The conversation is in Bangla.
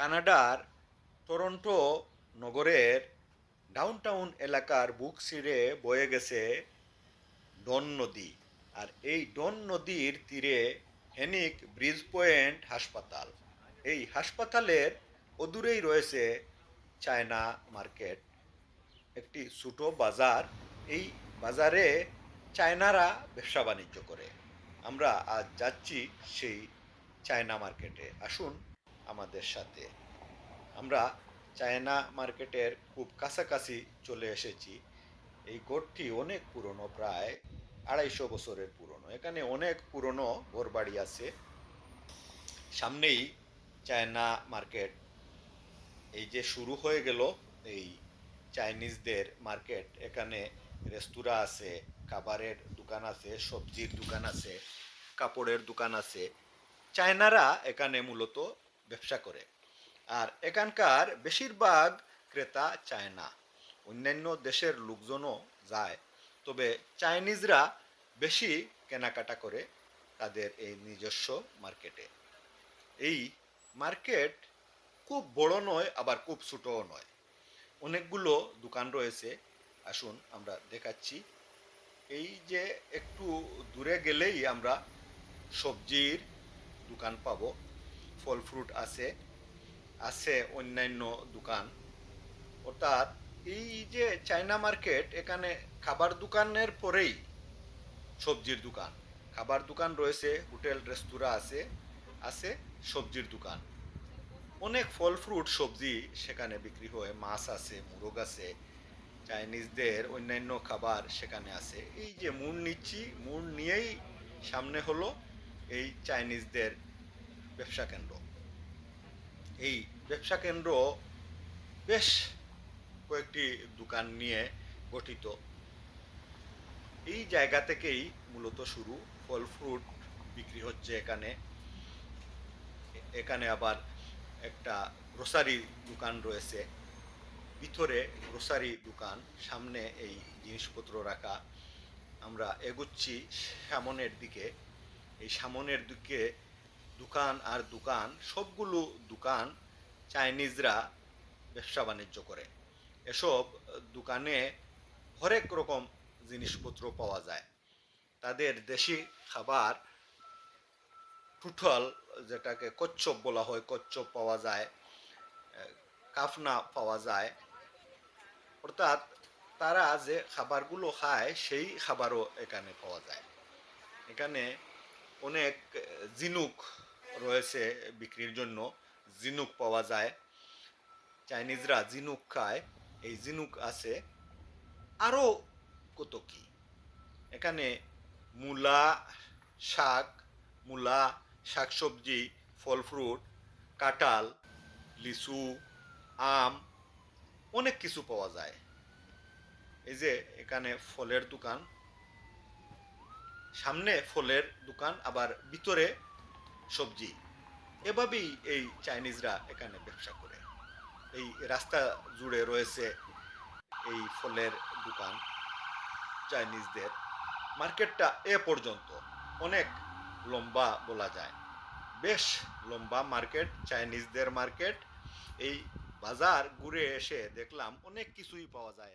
কানাডার টরন্টো নগরের ডাউনটাউন এলাকার বুক সিঁড়ে বয়ে গেছে ডন নদী। আর এই ডন নদীর তীরে হেনিক ব্রিজ পয়েন্ট হাসপাতাল। এই হাসপাতালের অদূরেই রয়েছে চায়না মার্কেট। একটি ছোটো বাজার। এই বাজারে চায়নারা ব্যবসা বাণিজ্য করে। আমরা আজ যাচ্ছি সেই চায়না মার্কেটে। আসুন আমাদের সাথে। আমরা চায়না মার্কেটের খুব কাছাকাছি চলে এসেছি। এই গড়টি অনেক পুরনো, প্রায় আড়াইশো বছরের পুরনো। এখানে অনেক পুরনো ঘরবাড়ি আছে। সামনেই চায়না মার্কেট। এই যে শুরু হয়ে গেল এই চাইনিজদের মার্কেট। এখানে রেস্তোরাঁ আছে, খাবারের দোকান আছে, সবজির দোকান আছে, কাপড়ের দোকান আছে। চায়নারা এখানে মূলত ব্যবসা করে। আর এখানকার বেশিরভাগ ক্রেতা চায়না। অন্যান্য দেশের লোকজনও যায়। তবে চাইনিজরা বেশি কেনাকাটা করে তাদের এই নিজস্ব মার্কেটে। এই মার্কেট খুব বড় নয়, আবার খুব ছোটও নয়। অনেকগুলো দোকান রয়েছে। আসুন আমরা দেখাচ্ছি। এই যে একটু দূরে গেলেই আমরা সবজির দোকান পাবো। ফল ফ্রুট আছে আছে অন্যান্য দোকান। অর্থাৎ এই যে চায়না মার্কেট, এখানে খাবার দোকানের পরেই সবজির দোকান। খাবার দোকান রয়েছে, হোটেল, রেস্তোরাঁ আছে আছে সবজির দোকান। অনেক ফল ফ্রুট, সবজি সেখানে বিক্রি হয়। মাছ আছে, মুরগ আছে, চাইনিজদের অন্যান্য খাবার সেখানে আছে। এই যে মুন নিচ্ছি মুন নিয়েই সামনে হলো এই চাইনিজদের ব্যবসা কেন্দ্র। এই ব্যবসা কেন্দ্র বেশ কয়েকটি দোকান নিয়ে গঠিত। এই জায়গা থেকেই মূলত শুরু। ফল ফ্রুট বিক্রি হচ্ছে এখানে। এখানে আবার একটা গ্রোসারি দোকান রয়েছে। ভিতরে গ্রোসারি দোকান, সামনে এই জিনিসপত্র রাখা। আমরা এগুচ্ছি সামনের দিকে। এই সামনের দিকে দোকান আর দোকান, সবগুলো দোকান চাইনিজরা ব্যবসা বাণিজ্য করে। এসব দোকানে হরেক রকম জিনিসপত্র পাওয়া যায়। তাদের দেশি খাবার টুটল, যেটাকে কচ্ছপ বলা হয়, কচ্ছপ পাওয়া যায়, কাফনা পাওয়া যায়। অর্থাৎ তারা যে খাবারগুলো খায়, সেই খাবারও এখানে পাওয়া যায়। এখানে অনেক জিনুক রয়েছে বিক্রির জন্য জিনুক পাওয়া যায়। চাইনিজরা জিনুক খায়। এই জিনুক আছে আরও কত কি? এখানে মূলা শাক, মূলা, শাকসবজি, ফল ফ্রুট, কাঁঠাল, লিচু, আম, অনেক কিছু পাওয়া যায়। এই যে এখানে ফলের দোকান। সামনে ফলের দোকান, আবার ভিতরে সবজি। এভাবেই এই চাইনিজরা এখানে ব্যবসা করে। এই রাস্তা জুড়ে রয়েছে এই ফলের দোকান চাইনিজদের। মার্কেটটা এ পর্যন্ত অনেক লম্বা বলা যায়। বেশ লম্বা মার্কেট, চাইনিজদের মার্কেট। এই বাজার ঘুরে এসে দেখলাম অনেক কিছুই পাওয়া যায়